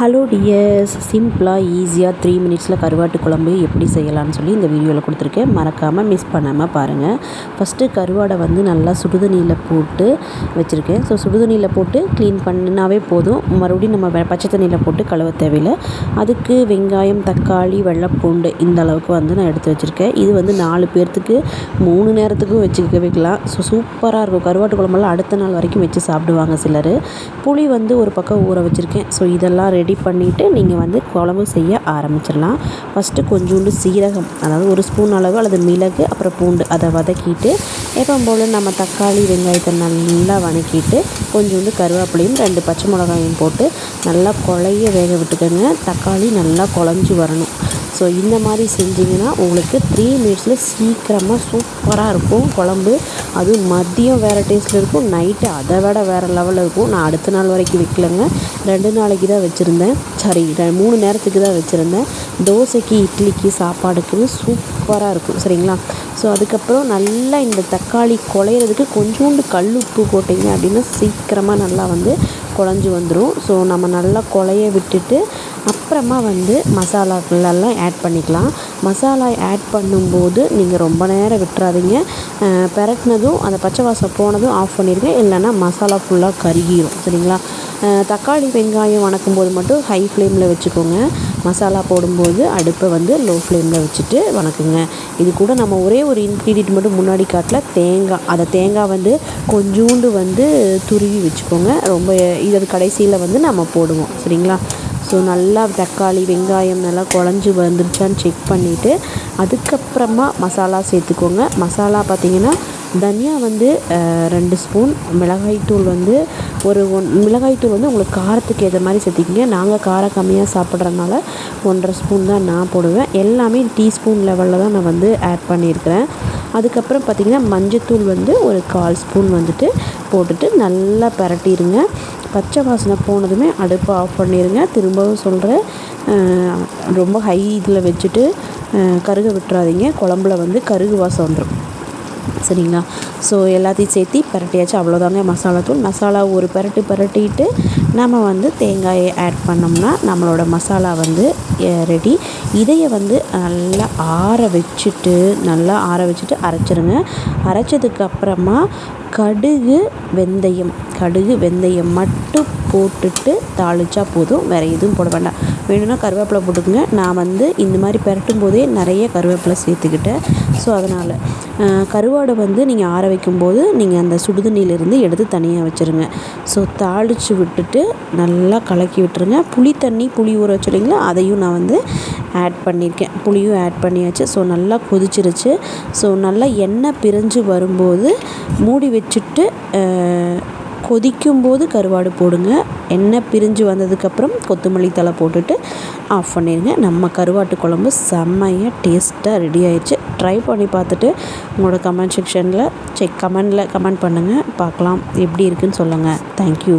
Hello tears சிம்பிளாக ஈஸியாக three மினிட்ஸில் கருவாட்டு குழம்பு எப்படி செய்யலாம்னு சொல்லி இந்த வீடியோவில் கொடுத்துருக்கேன். மறக்காமல் மிஸ் பண்ணாமல் பாருங்கள் ஃபஸ்ட்டு கருவாடை வந்து நல்லா சுடுதண்ணியில் போட்டு வச்சுருக்கேன். ஸோ சுடுதண்ணியில் போட்டு க்ளீன் பண்ணினாவே போதும். மறுபடியும் நம்ம பச்சை தண்ணியில் போட்டு கழுவ தேவையில்லை. அதுக்கு வெங்காயம் தக்காளி வெள்ளைப்பூண்டு இந்த அளவுக்கு வந்து நான் எடுத்து வச்சுருக்கேன். இது வந்து நாலு பேர்த்துக்கு மூணு நேரத்துக்கும் வச்சுக்க வைக்கலாம். ஸோ சூப்பராக இருக்கும். கருவாட்டு குழம்பெல்லாம் அடுத்த நாள் வரைக்கும் வச்சு சாப்பிடுவாங்க சிலர். புளி வந்து ஒரு பக்கம் ஊற வச்சுருக்கேன். ஸோ இதெல்லாம் ரெடி ரெடி பண்ணிவிட்டு நீங்கள் வந்து குழம்பு செய்ய ஆரம்பிச்சிடலாம். ஃபஸ்ட்டு கொஞ்சோண்டு சீரகம் அதாவது ஒரு ஸ்பூன் அளவு அல்லது மிளகு அப்புறம் பூண்டு அதை வதக்கிட்டு எப்பவும் போல் நம்ம தக்காளி வெங்காயத்தை நல்லா வதக்கிட்டு கொஞ்சோண்டு கருவேப்பிலையும் ரெண்டு பச்சை மிளகாயும் போட்டு நல்லா குழைய வேக விட்டுக்கோங்க. தக்காளி நல்லா குழஞ்சி வரணும். ஸோ இந்த மாதிரி செஞ்சிங்கன்னா உங்களுக்கு த்ரீ மினிட்ஸில் சீக்கிரமாக சூப்பராக இருக்கும். குழம்பு அதுவும் மதியம் வேறு டேஸ்ட்டில் இருக்கும். நைட்டு அதை விட வேறு லெவலில் இருக்கும். நான் அடுத்த நாள் வரைக்கும் வைக்கலங்க. ரெண்டு நாளைக்கு தான் வச்சுருந்தேன். சாரி மூணு நேரத்துக்கு தான் வச்சுருந்தேன். தோசைக்கு இட்லிக்கு சாப்பாடுக்கு சூப்பராக இருக்கும். சரிங்களா? ஸோ அதுக்கப்புறம் நல்லா இந்த தக்காளி குழையிறதுக்கு கொஞ்சோண்டு கல் உப்பு போட்டிங்க அப்படின்னா சீக்கிரமாக நல்லா வந்து குழஞ்சி வந்துடும் ஸோ நம்ம நல்லா குழைய விட்டுட்டு அப்புறமா வந்து மசாலாக்களெல்லாம் ஆட் பண்ணிக்கலாம். மசாலா ஆட் பண்ணும்போது நீங்கள் ரொம்ப நேரம் விட்டுறாதீங்க. அஹ் பெரட்டினதும் அந்த பச்சை வாசம் போனதும் ஆஃப் பண்ணிடுங்க இல்லைன்னா மசாலா ஃபுல்லாக கருகிடும் சரிங்களா? தக்காளி வெங்காயம் வணக்கும் போது மட்டும் ஹை ஃப்ளேமில் வச்சுக்கோங்க. மசாலா போடும்போது அடுப்பை வந்து லோ ஃப்ளேமில் வச்சுட்டு வணக்குங்க. இது கூட நம்ம ஒரே ஒரு இன்க்ரீடியன்ட் மட்டும் முன்னாடி காட்டில் தேங்காய். அதை தேங்காய் வந்து கொஞ்சோண்டு வந்து துருவி வச்சுக்கோங்க. ரொம்ப இது கடைசியில் வந்து நம்ம போடுவோம். சரிங்களா? ஸோ நல்லா தக்காளி வெங்காயம் நல்லா குழஞ்சி வந்துருச்சான்னு செக் பண்ணிவிட்டு அதுக்கப்புறமா மசாலா சேர்த்துக்கோங்க. மசாலா பார்த்திங்கன்னா தனியா வந்து ரெண்டு ஸ்பூன் மிளகாய்த்தூள் வந்து ஒரு ஒன் மிளகாய்த்தூள் வந்து உங்களுக்கு காரத்துக்கு ஏற்ற மாதிரி சேர்த்திக்கிங்க. நாங்கள் காரம் கம்மியாக சாப்பிட்றதுனால ஒன்றரை ஸ்பூன் தான் நான் போடுவேன். எல்லாமே டீஸ்பூன் லெவலில் தான் நான் வந்து ஆட் பண்ணியிருக்கிறேன். அதுக்கப்புறம் பார்த்திங்கன்னா மஞ்சத்தூள் வந்து ஒரு கால் ஸ்பூன் வந்துட்டு போட்டுட்டு நல்லா பரட்டிடுங்க பச்சை வாசனை போனதுமே அடுப்பை ஆஃப் பண்ணிடுங்க திரும்பவும் சொல்கிறேன் ரொம்ப ஹை இதில் வச்சுட்டு கருக விட்டுறாதீங்க. குழம்புல வந்து கருகு வாசம் வந்துடும் சரிங்களா? ஸோ எல்லாத்தையும் சேர்த்து பரட்டியாச்சு. அவ்வளோதாங்க மசாலா தூள். மசாலா ஒரு பரட்டு பரட்டிட்டு நம்ம வந்து தேங்காயை ஆட் பண்ணோம்னா நம்மளோட மசாலா வந்து ரெடி இதையை வந்து நல்லா ஆற வச்சுட்டு நல்லா ஆற வச்சுட்டு அரைச்சிருங்க. அரைச்சதுக்கு அப்புறமா கடுகு வெந்தயம். கடுகு வெந்தயம் மட்டும் போட்டுட்டு தாளிச்சா போதும். வேறு எதுவும் போட வேண்டாம். வேணும்னா கருவேப்பிலை போட்டுக்கோங்க. நான் வந்து இந்த மாதிரி பெரட்டும் போதே நிறைய கருவேப்பிலை சேர்த்துக்கிட்டேன். ஸோ அதனால் கருவாடு வந்து நீங்கள் ஆற வைக்கும்போது நீங்கள் அந்த சுடுதண்ணியிலேருந்து எடுத்து தனியாக வச்சுருங்க. ஸோ தாளித்து விட்டுட்டு நல்லா கலக்கி விட்டுருங்க. புளி தண்ணி புளி ஊற வச்சுருங்களா அதையும் நான் வந்து ஆட் பண்ணியிருக்கேன் புளியும் ஆட் பண்ணியாச்சு. ஸோ நல்லா கொதிச்சிருச்சு. ஸோ நல்லா எண்ணெய் பிரிஞ்சு வரும்போது மூடி வச்சுட்டு கொதிக்கும்போது கருவாடு போடுங்க. எண்ணெய் பிரிஞ்சு வந்ததுக்கப்புறம் கொத்தமல்லி தழை போட்டுட்டு ஆஃப் பண்ணிடுங்க நம்ம கருவாட்டு குழம்பு செம்மையாக டேஸ்ட்டாக ரெடி ஆயிடுச்சு ட்ரை பண்ணி பார்த்துட்டு உங்களோட கமெண்ட் செக்ஷனில் செக் கமெண்டில் கமெண்ட் பண்ணுங்கள் பார்க்கலாம். எப்படி இருக்குன்னு சொல்லுங்கள் தேங்க்யூ